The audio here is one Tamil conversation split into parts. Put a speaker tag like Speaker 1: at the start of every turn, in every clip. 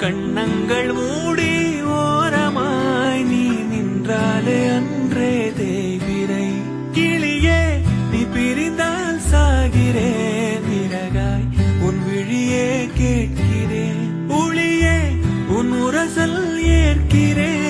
Speaker 1: கண்ணங்கள் மூடி ஓரமாய் நீ நின்றாலே அன்றே தேவிரை. கிளியே நீ பிரிந்தால் சாகிறேன் விறகாய். உன் விழியே கேட்கிறேன். ஒளியே உன் உரசல் ஏற்கிறேன்.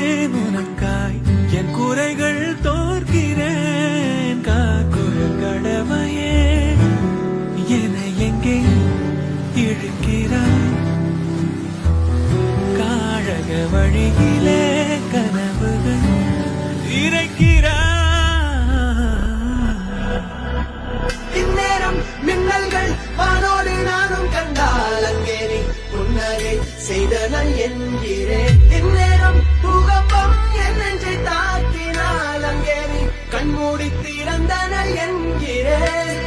Speaker 2: என்கிறேன் இந்நேரம் பூகம்பம் என் நெஞ்சை தாக்கினால் அங்கே கண்மூடி திறந்தனல் என்கிறேன்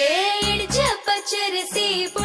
Speaker 2: ఏడ్చ పచ్చరసేపు